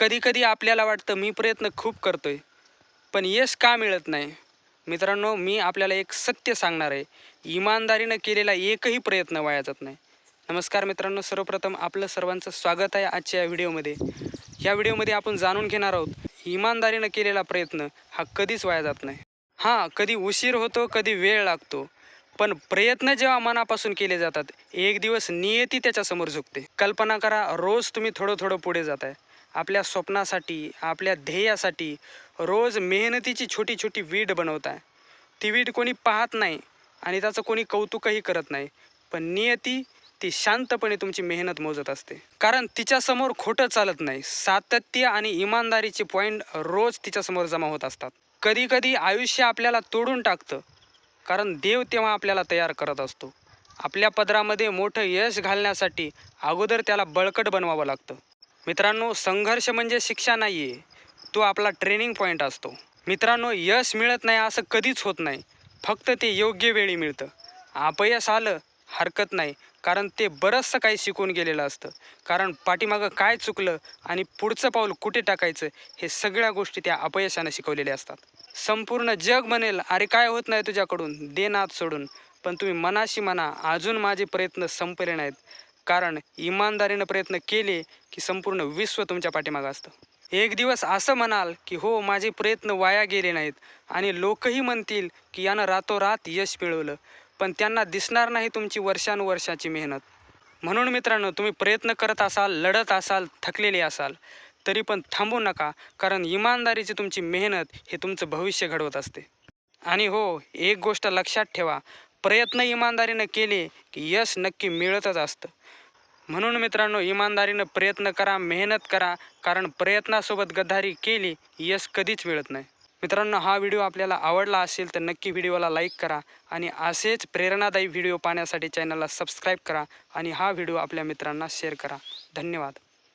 कधी कधी आपल्याला वाटतं मी प्रयत्न खूप करतोय पण यश का मिळत नाही? मित्रांनो मी आपल्याला एक सत्य सांगणार आहे. इमानदारीनं केलेला एकही प्रयत्न वाया जात नाही. नमस्कार मित्रांनो सर्वप्रथम आपलं सर्वांचं स्वागत आहे आजच्या या व्हिडिओमध्ये. या व्हिडिओमध्ये आपण जाणून घेणार आहोत इमानदारीनं केलेला प्रयत्न हा कधीच वाया जात नाही. हां कधी उशीर होतो कधी वेळ लागतो पण प्रयत्न जेव्हा मनापासून केले जातात एक दिवस नियती त्याच्यासमोर झुकते. कल्पना करा रोज तुम्ही थोडं थोडं पुढे जात आहे आपल्या स्वप्नासाठी आपल्या ध्येयासाठी रोज मेहनतीची छोटी छोटी वीट बनवत आहे ती वीट कोणी पाहत नाही आणि त्याचं कोणी कौतुकही करत नाही. पण नियती ती शांतपणे तुमची मेहनत मोजत असते. कारण तिच्यासमोर खोटं चालत नाही. सातत्य आणि इमानदारीचे पॉईंट रोज तिच्यासमोर जमा होत असतात. कधी कधी आयुष्य आपल्याला तोडून टाकतं. कारण देव तेव्हा आपल्याला तयार करत असतो. आपल्या पदरामध्ये मोठं यश घालण्यासाठी अगोदर त्याला बळकट बनवावं लागतं. मित्रांनो संघर्ष म्हणजे शिक्षा नाही आहे तो आपला ट्रेनिंग पॉईंट असतो. मित्रांनो यश मिळत नाही असं कधीच होत नाही. फक्त ते योग्य वेळी मिळतं. अपयश आलं हरकत नाही. कारण ते बरंचसं काही शिकून गेलेलं असतं. कारण पाठीमागं काय चुकलं आणि पुढचं पाऊल कुठे टाकायचं हे सगळ्या गोष्टी त्या अपयशानं शिकवलेल्या असतात. संपूर्ण जग म्हणेल अरे काय होत नाही तुझ्याकडून? दे नाद सोडून. पण तुम्ही मनाशी म्हणा अजून माझे प्रयत्न संपले नाहीत. कारण इमानदारीनं प्रयत्न केले की संपूर्ण विश्व तुमच्या पाठीमागं असतं. एक दिवस असं म्हणाल की हो माझे प्रयत्न वाया गेले नाहीत आणि लोकही म्हणतील की यानं रातोरात यश मिळवलं पण त्यांना दिसणार नाही तुमची वर्षानुवर्षाची मेहनत. म्हणून मित्रांनो तुम्ही प्रयत्न करत असाल लढत असाल थकलेले असाल तरी पण थांबू नका कारण इमानदारीची तुमची मेहनत हे तुमचं भविष्य घडवत असते. आणि हो एक गोष्ट लक्षात ठेवा प्रयत्न इमानदारीनं केले की यश नक्की मिळतच असतं. म्हणून मित्रांनो इमानदारीनं प्रयत्न करा मेहनत करा कारण प्रयत्नासोबत गद्दारी केली यश कधीच मिळत नाही. मित्रांनो हा व्हिडिओ आपल्याला आवडला असेल तर नक्की व्हिडिओला लाईक करा आणि असेच प्रेरणादायी व्हिडिओ पाहण्यासाठी चॅनलला सबस्क्राईब करा आणि हा व्हिडिओ आपल्या मित्रांना शेअर करा. धन्यवाद.